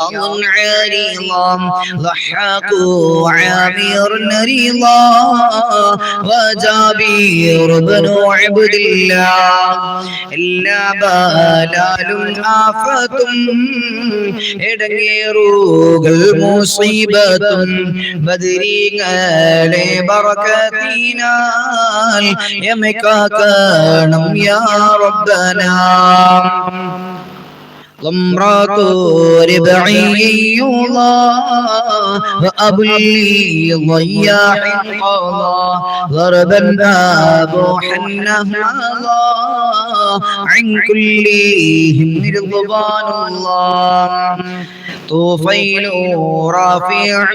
عريضا ضحك عامر رضا وجابير بن عبد الله എല്ലാ ബാലാലും ആഫത്തും ഇടങ്ങേറുകൾ മുസീബത്തും ബദരീങ്ങളെ ബറക്കത്തിനാൽ യമക്കാക്കണം യാ റബ്ബനാ ضمرات ربعي الله وأبلي ضياح قضى ضربا أبوحا نهضا عن كلهم رضوان الله. طوفيل رافع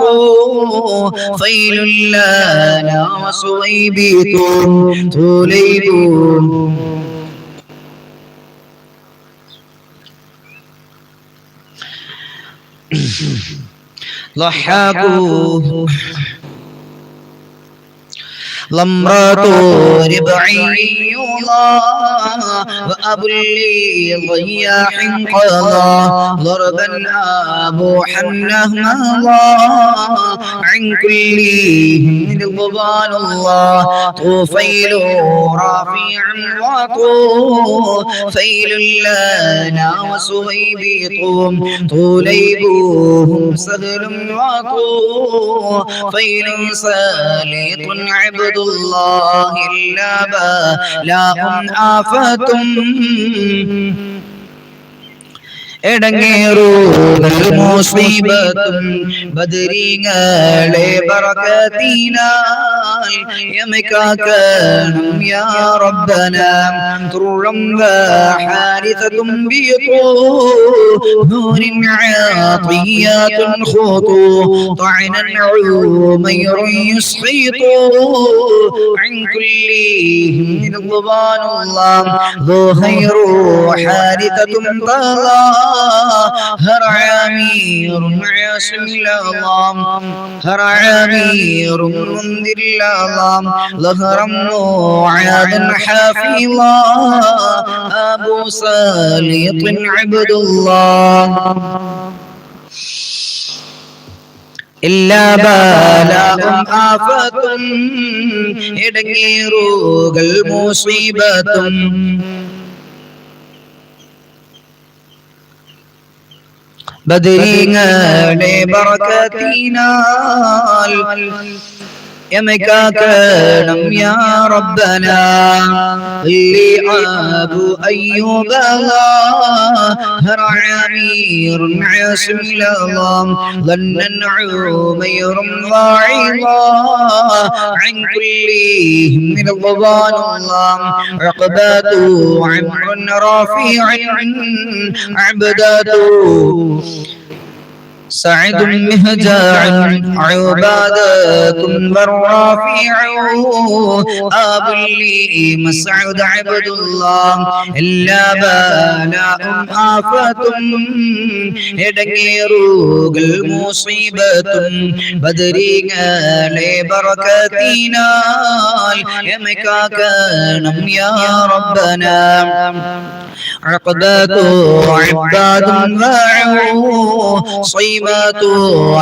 وطوفيل لنا وصويبت تليب ضحكوا لمرة ربعي وأبو لي ضياح قضى ضربا أبو حنه الله عن كلهم رضوان الله طوفيل رافع وطوفيل لنا وسويبيط طوليبهم سهل وطوفيل سالط عبد الله إلا بلاء آفة എടങ്ങേറുകൾ മുസീബത്തും ബദരീങ്ങളെ ബറകത്തിനാൽ യമക്കാക്കണം യാ റബ്ബന തുറം ഹാരിതതും ബിയതോ നൂരിൻ ആതിയാതുൻ ഖുതു طعنا عمير يسخيط عن كلهم رضوان الله ذو خير حارثة طغى هر عامير عاصم العظام هر عامير منذر العظام ظهرا معاذ حافظا أبو سالط عبد الله എല്ലാ ബാലാവും ആഫത്തും ഇടങ്ങേറുകൾ മുസീബത്തും ബദരിങ്ങളെ ബർക്കത്തിനാൽ يمكاكنم يا ربنا اللي أبو أيوب هر عمير عاصم الأظام ظنا عمير ضاعظا عن كلهم من الضبان الله عقباته عمر رافع عبداته سعد مهجاع عبادة والرافع أب لي مسعود عبد الله إلا بالاء آفة ഇടങ്ങേറുകൾ മുസീബത്തും ബദരീങ്ങളെ ബറക്കത്തിനാൽ എമക്കാക്കണം യാ റബ്ബന عقبات عباد باعوا صيبات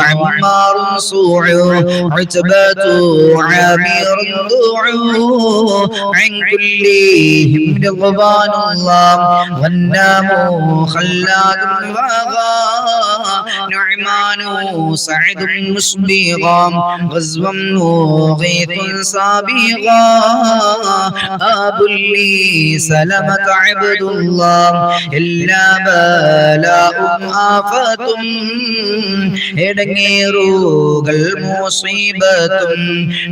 عمار صوع عتبات عامر ضوع. عن كلهم رضوان الله والنام خلاد واغا نعمان سعد مسبغا غزوا غيث سابغا أب لي سلمك عبد الله إلا بلاء آفة ഇടങ്ങേറുകൾ മുസീബത്തും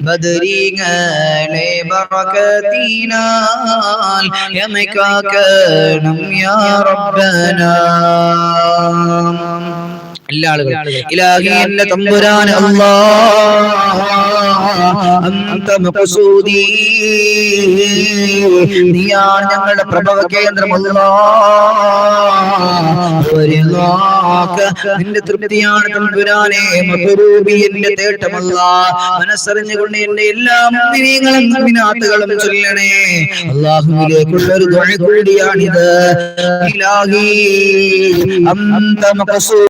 ബദരീങ്ങളെ ബറക്കത്തിനാൽ യമക്കാക്കണം യാ റബ്ബനാ. എല്ലാ ആളുകളും. ഇലാഹി എന്റെ തമ്പുരാൻ അല്ലാ അന്ത മഖ്സൂദി നീയാണ് ഞങ്ങളുടെ പ്രഭവ കേന്ദ്രം. നിന്റെ തൃപ്തിയാണ് തമ്പുരാനെ. മധുരൂപി എന്റെ തേട്ടമല്ല മനസ്സറിഞ്ഞുകൊണ്ട് എന്റെ എല്ലാ മുഅ്മിനീങ്ങളും മുഅ്മിനാത്തുകളും ചൊല്ലണേ. അല്ലാഹുവിലേക്കുള്ള ഒരു ദുഴ കൂടിയാണിത്. ഇലാഹി അന്ത മഖ്സൂദി